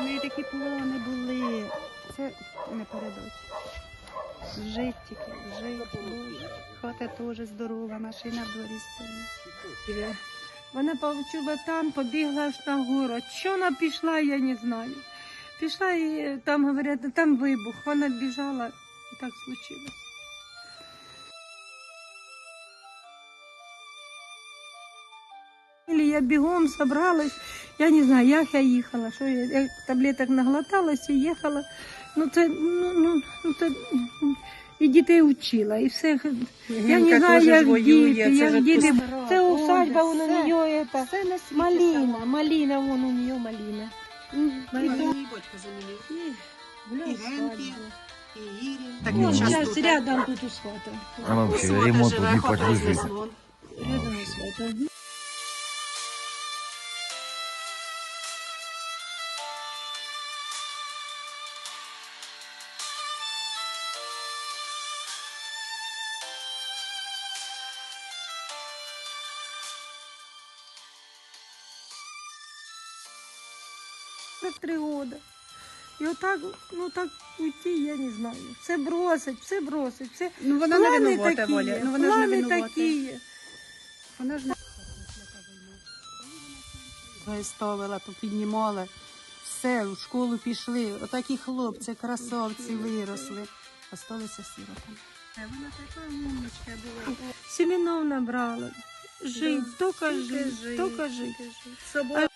В неї такі плани були. Це не передать. Жить тільки, жить, Хата теж здорова, машина в дворі стоїть. Вона почула там, побігла аж на гору. Що вона пішла, я не знаю. Пішла і там говорять, там вибух. Вона біжала і так случилось. Я бігом собралась, я не знаю, як я їхала, що я, я таблеток наглоталась і їхала. Ну це ну, ну, ну це і дітей вчила, і все. Я не знаю, як діти, як діти. Це усадьба, вон у нее это, Все на світі малина, малина, вон у свадьбу. І Ірі. Ну, сейчас тут, рядом тут усвата. А вообще, ремонт не подлежит. Рядом усвата. Це три года. І отак, ну так уйти, я не знаю. Все бросить, все бросить, все. Ну вона не плани винувата, такі, Воля. Ну вона ж не плани винувата. такі. Вона ж не ставила, то піднімала. Все, в школу пішли. Отакі хлопці, красавці виросли. Осталися сиротами. Вона така умничка була. Семенов набрала. Жить, тільки Тільки жить, жить. тільки жить. Собою